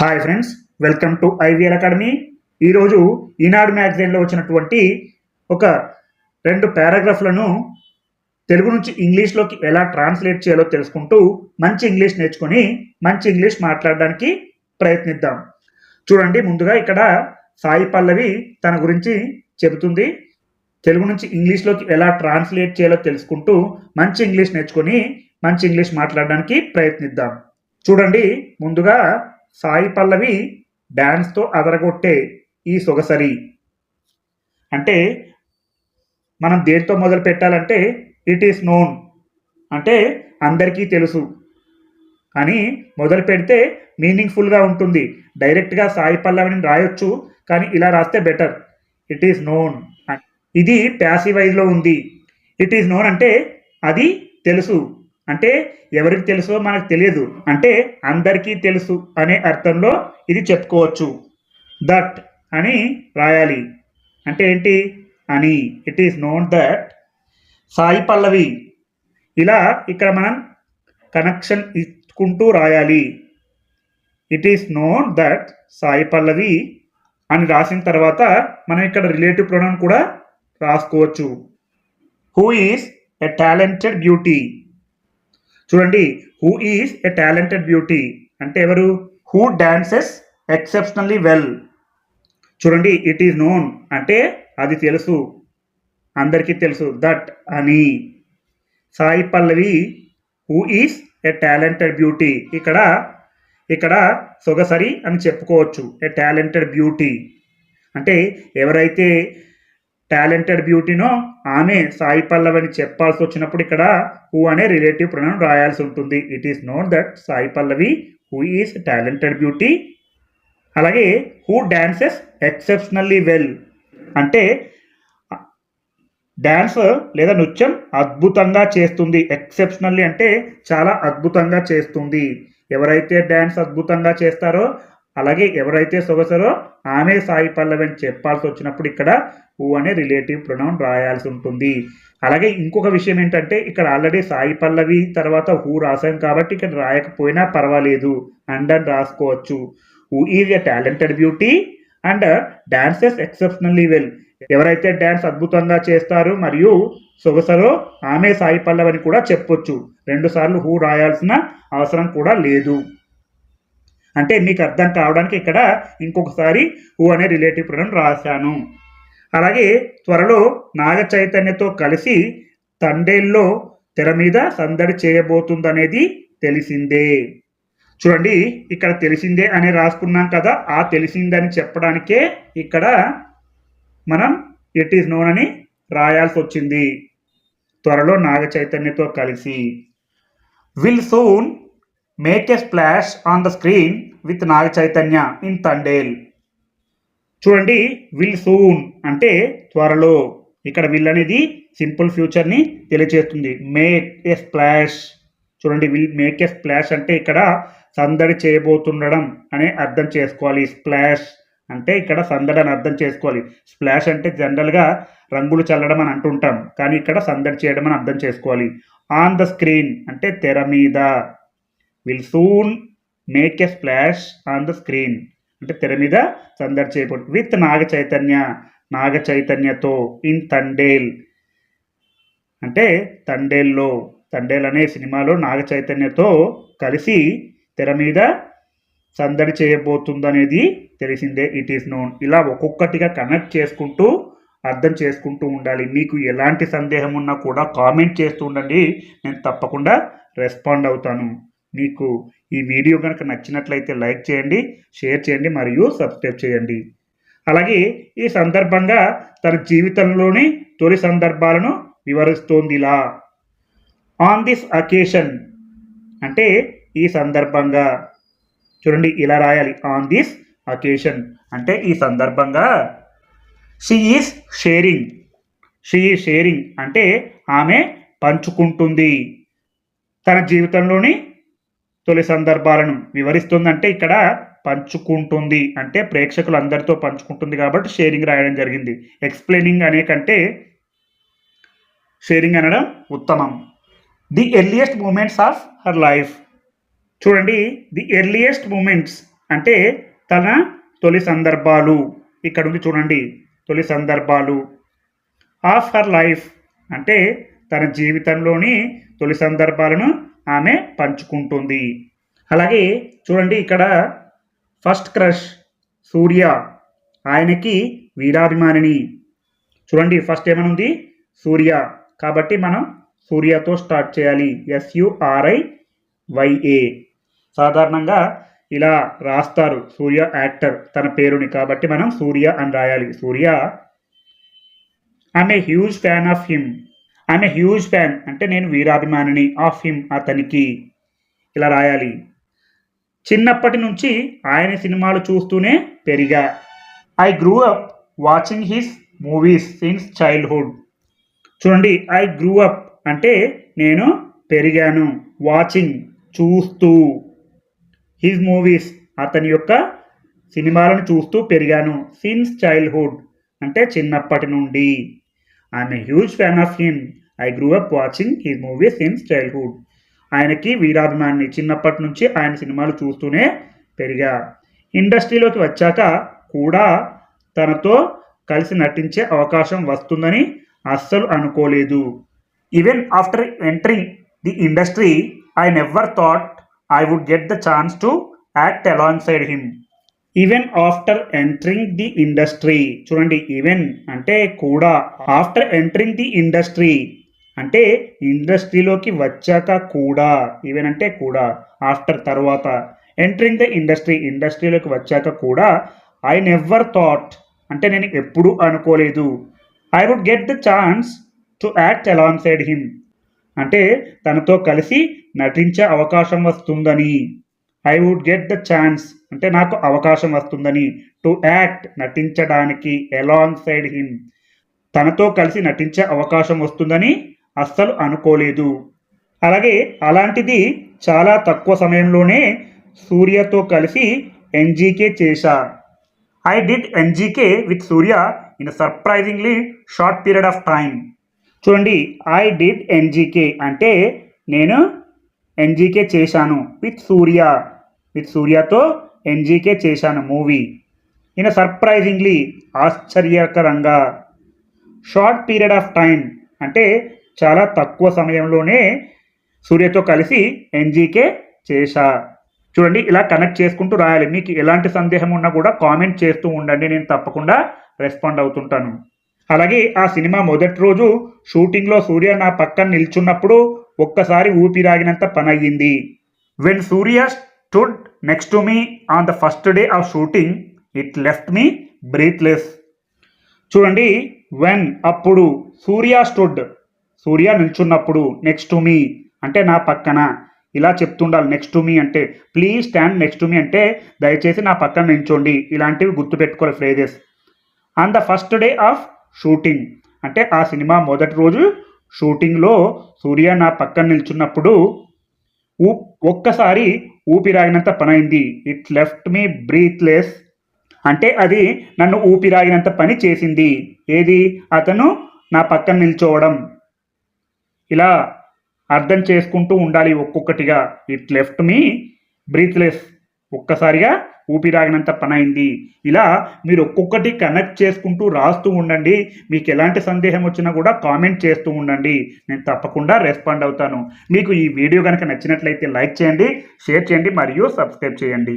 Hi friends welcome to IVL academy ఈరోజు ఈనాడు మ్యాగజైన్లో వచ్చినటువంటి ఒక రెండు పారాగ్రాఫ్లను తెలుగు నుంచి ఇంగ్లీష్లోకి ఎలా ట్రాన్స్లేట్ చేయాలో తెలుసుకుంటూ మంచి ఇంగ్లీష్ నేర్చుకొని మంచి ఇంగ్లీష్ మాట్లాడడానికి ప్రయత్నిద్దాం. చూడండి ముందుగా ఇక్కడ సాయి పల్లవి తన గురించి చెబుతుంది. తెలుగు నుంచి ఇంగ్లీష్లోకి ఎలా ట్రాన్స్లేట్ చేయాలో తెలుసుకుంటూ మంచి ఇంగ్లీష్ నేర్చుకొని మంచి ఇంగ్లీష్ మాట్లాడడానికి ప్రయత్నిద్దాం. చూడండి ముందుగా సాయి పల్లవి డ్యాన్స్తో అదరగొట్టే ఈ సొగసరి. అంటే మనం దేంతో మొదలు పెట్టాలంటే ఇట్ ఈస్ నోన్ అంటే అందరికీ తెలుసు. అని మొదలు పెడితే మీనింగ్ఫుల్గా ఉంటుంది. డైరెక్ట్గా సాయి పల్లవిని రాయొచ్చు కానీ ఇలా రాస్తే బెటర్ ఇట్ ఈస్ నోన్ ఇది ప్యాసివైజ్లో ఉంది. ఇట్ ఈస్ నోన్ అంటే అది తెలుసు. అంటే ఎవరికి తెలుసో మనకు తెలియదు. అంటే అందరికీ తెలుసు అనే అర్థంలో ఇది చెప్పుకోవచ్చు. దట్ అని రాయాలి. అంటే ఏంటి? అని. It is known that Sai Pallavi. ఇలా ఇక్కడ మనం కనెక్షన్ ఇచ్చుకుంటూ రాయాలి. It is known that Sai Pallavi అని రాసిన తర్వాత మనం ఇక్కడ రిలేటివ్ ప్రొనౌన్ కూడా రాసుకోవచ్చు. Who is a talented beauty చూడండి who is a talented beauty అంటే ఎవరు? హూ డాన్సెస్ ఎక్సెప్షనల్లీ వెల్ చూడండి ఇట్ ఈజ్ నోన్ అంటే అది తెలుసు. అందరికీ తెలుసు. దట్ అని. Sai Pallavi who is a talented beauty ఇక్కడ ఇక్కడ సొగసరి అని చెప్పుకోవచ్చు. ఎ టాలెంటెడ్ బ్యూటీ అంటే ఎవరైతే టాలెంటెడ్ బ్యూటీనో ఆమె సాయి పల్లవి అని చెప్పాల్సి వచ్చినప్పుడు ఇక్కడ హూ అనే రిలేటివ్ ప్రొనౌన్ రాయాల్సి ఉంటుంది. It is known that Sai Pallavi who is talented beauty అలాగే హూ డాన్సెస్ ఎక్సెప్షనల్లీ వెల్ అంటే డ్యాన్స్ లేదా నృత్యం అద్భుతంగా చేస్తుంది. ఎక్సెప్షనల్లీ అంటే చాలా అద్భుతంగా చేస్తుంది. ఎవరైతే డ్యాన్స్ అద్భుతంగా చేస్తారో అలాగే ఎవరైతే సొగసరో ఆమె సాయి పల్లవి అని చెప్పాల్సి వచ్చినప్పుడు ఇక్కడ హూ అనే రిలేటివ్ ప్రొనౌన్ రాయాల్సి ఉంటుంది. అలాగే ఇంకొక విషయం ఏంటంటే ఇక్కడ ఆల్రెడీ సాయి పల్లవి తర్వాత హూ రాసాం కాబట్టి ఇక్కడ రాయకపోయినా పర్వాలేదు. అండ్ అని రాసుకోవచ్చు. Who is a talented beauty and dances exceptionally well. ఎవరైతే డ్యాన్స్ అద్భుతంగా చేస్తారు మరియు సొగసరో ఆమె సాయి పల్లవని కూడా చెప్పొచ్చు. రెండుసార్లు హూ రాయాల్సిన అవసరం కూడా లేదు. అంటే మీకు అర్థం కావడానికి ఇక్కడ ఇంకొకసారి హూ అనే రిలేటివ్ ప్రణం రాశాను. అలాగే త్వరలో నాగ చైతన్యతో కలిసి తండేల్లో తెర మీద సందడి చేయబోతుందనేది తెలిసిందే. చూడండి ఇక్కడ తెలిసిందే అని రాసుకున్నాం కదా ఆ తెలిసిందని చెప్పడానికే ఇక్కడ మనం ఇట్ ఈస్ నోన్ అని రాయాల్సి వచ్చింది. త్వరలో నాగ చైతన్యతో కలిసి. Will soon make a splash on the screen with Naga Chaitanya in Thandel. చూడండి విల్ సూన్ అంటే త్వరలో. ఇక్కడ విల్ అనేది సింపుల్ ఫ్యూచర్ని తెలియజేస్తుంది మేక్ ఏ స్ప్లాష్ చూడండి విల్ మేక్ ఏ స్ప్లాష్ అంటే ఇక్కడ సందడి చేయబోతుండడం అనే అర్థం చేసుకోవాలి. స్ప్లాష్ అంటే ఇక్కడ సందడి అని అర్థం చేసుకోవాలి. స్ప్లాష్ అంటే జనరల్గా రంగులు చల్లడం అని అంటుంటాం. కానీ ఇక్కడ సందడి చేయడం అని అర్థం చేసుకోవాలి. ఆన్ ద స్క్రీన్ అంటే తెర మీద. Will soon make a splash on the screen అంటే తెర మీద సందడి చేయబడి విత్ నాగ చైతన్య నాగ చైతన్యతో ఇన్ తండేల్ అంటే తండేల్లో తండేల్ అనే సినిమాలో నాగ చైతన్యతో కలిసి తెర మీద సందడి చేయబోతుందనేది తెలిసిందే. ఇట్ ఈస్ నోన్ ఇలా ఒక్కొక్కటిగా కనెక్ట్ చేసుకుంటూ అర్థం చేసుకుంటూ ఉండాలి. మీకు ఎలాంటి సందేహం ఉన్నా కూడా కామెంట్ చేస్తూ ఉండండి. నేను తప్పకుండా రెస్పాండ్ అవుతాను. మీకు ఈ వీడియో కనుక నచ్చినట్లయితే లైక్ చేయండి షేర్ చేయండి మరియు సబ్స్క్రైబ్ చేయండి. అలాగే ఈ సందర్భంగా తన జీవితంలోని తొలి సందర్భాలను వివరిస్తోందిలా. ఆన్ దిస్ అకేషన్ అంటే ఈ సందర్భంగా. చూడండి ఇలా రాయాలి. ఆన్ దిస్ అకేషన్ అంటే ఈ సందర్భంగా. She is sharing she sharing అంటే ఆమె పంచుకుంటుంది. తన జీవితంలోని తొలి సందర్భాలను వివరిస్తుందంటే ఇక్కడ పంచుకుంటుంది. అంటే ప్రేక్షకులు అందరితో పంచుకుంటుంది కాబట్టి షేరింగ్ రాయడం జరిగింది. ఎక్స్ప్లెయినింగ్ అనే కంటే షేరింగ్ అనడం ఉత్తమం. The earliest moments of her life. చూడండి ది ఎర్లియస్ట్ మూమెంట్స్ అంటే తన తొలి సందర్భాలు. ఇక్కడ ఉంది చూడండి తొలి సందర్భాలు ఆఫ్ హర్ లైఫ్. అంటే తన జీవితంలోని తొలి సందర్భాలను ఆమె పంచుకుంటుంది. అలాగే చూడండి ఇక్కడ ఫస్ట్ క్రష్ సూర్య ఆయనకి వీరాభిమానిని. చూడండి ఫస్ట్ ఏమనుంది? సూర్య. కాబట్టి మనం సూర్యతో స్టార్ట్ చేయాలి. ఎస్యుఆర్ఐ వైఏ సాధారణంగా ఇలా రాస్తారు సూర్య యాక్టర్ తన పేరుని. కాబట్టి మనం సూర్య అని రాయాలి. సూర్య. ఆమె హ్యూజ్ ఫ్యాన్ ఆఫ్ హిమ్ ఆమె హ్యూజ్ ఫ్యాన్ అంటే నేను వీరాభిమానిని ఆఫ్ హిమ్ అతనికి ఇలా రాయాలి. చిన్నప్పటి నుంచి ఆయన సినిమాలు చూస్తూనే పెరిగా. I grew up watching his movies since childhood చూడండి ఐ గ్రూ అప్ అంటే నేను పెరిగాను. వాచింగ్ చూస్తూ. హిజ్ మూవీస్ అతని యొక్క సినిమాలను చూస్తూ పెరిగాను. సిన్స్ చైల్డ్హుడ్ అంటే చిన్నప్పటి నుండి. I'm huge fan of him I grew up watching his movies in childhood ఆయనకి వీరాభిమాని చిన్నప్పటి నుంచి ఆయన సినిమాలు చూస్తూనే పెరిగా. ఇండస్ట్రీలోకి వచ్చాక కూడా తనతో కలిసి నటించే అవకాశం వస్తుందని అస్సలు అనుకోలేదు. Even after entering the industry I never thought I would get the chance to act alongside him even after entering the industry చూడండి ఈవెన్ అంటే కూడా. ఆఫ్టర్ ఎంటరింగ్ ది ఇండస్ట్రీ అంటే ఇండస్ట్రీలోకి వచ్చాక కూడా. ఈవెన్ అంటే కూడా. ఆఫ్టర్ తర్వాత. ఎంటరింగ్ ద ఇండస్ట్రీ ఇండస్ట్రీలోకి వచ్చాక కూడా. ఐ నెవర్ థాట్ అంటే నేను ఎప్పుడూ అనుకోలేదు. I would get the chance to act alongside him అంటే తనతో కలిసి నటించే అవకాశం వస్తుందని. I would get the chance అంటే నాకు అవకాశం వస్తుందని టు యాక్ట్ నటించడానికి ఎలాంగ్ సైడ్ హిమ్ తనతో కలిసి నటించే అవకాశం వస్తుందని అస్సలు అనుకోలేదు. అలాగే అలాంటిది చాలా తక్కువ సమయంలోనే సూర్యతో కలిసి ఎన్జీకే చేశా. I did NGK with Suriya in surprisingly short period of time చూడండి ఐ డిడ్ ఎన్జీకే అంటే నేను ఎన్జీకే చేశాను విత్ సూర్య. విత్ సూర్యతో ఎన్జీకే చేశాను మూవీ. ఇన్ సర్ప్రైజింగ్లీ ఆశ్చర్యకరంగా. షార్ట్ పీరియడ్ ఆఫ్ టైం అంటే చాలా తక్కువ సమయంలోనే సూర్యతో కలిసి ఎన్జీకే చేశా. చూడండి ఇలా కనెక్ట్ చేసుకుంటూ రాయాలి. మీకు ఎలాంటి సందేహం ఉన్నా కూడా కామెంట్ చేస్తూ ఉండండి. నేను తప్పకుండా రెస్పాండ్ అవుతుంటాను. అలాగే ఆ సినిమా మొదటి రోజు షూటింగ్లో సూర్య నా పక్కన నిల్చున్నప్పుడు ఒక్కసారి ఊపిరాగినంత పని అయ్యింది when Suriya stood next to me on the first day of shooting it left me breathless చూడండి వెన్ అప్పుడు సూర్య స్టుడ్ సూర్య నిల్చున్నప్పుడు నెక్స్ట్ టు మీ అంటే నా పక్కన. ఇలా చెప్తుండాలి నెక్స్ట్ టు మీ అంటే please stand next to me అంటే దయచేసి నా పక్కన నిల్చోండి. ఇలాంటివి గుర్తుపెట్టుకోవాలి phrases on the first day of shooting అంటే ఆ సినిమా మొదటి రోజు షూటింగ్లో సూర్య నా పక్కన నిల్చున్నప్పుడు ఊ ఒక్కసారి ఊపిరాగినంత పనైంది. ఇట్ లెఫ్ట్ మీ బ్రీత్లెస్ అంటే అది నన్ను ఊపిరాగినంత పని చేసింది. ఏది? అతను నా పక్కన నిల్చోవడం. ఇలా అర్థం చేసుకుంటూ ఉండాలి ఒక్కొక్కటిగా. ఇట్ లెఫ్ట్ మీ బ్రీత్లెస్ ఒక్కసారిగా ఊపిరాగినంత పని అయింది ఇలా మీరు ఒక్కొక్కటి కనెక్ట్ చేసుకుంటూ రాస్తూ ఉండండి. మీకు ఎలాంటి సందేహం వచ్చినా కూడా కామెంట్ చేస్తూ ఉండండి. నేను తప్పకుండా రెస్పాండ్ అవుతాను. మీకు ఈ వీడియో కనుక నచ్చినట్లయితే లైక్ చేయండి షేర్ చేయండి మరియు సబ్స్క్రైబ్ చేయండి.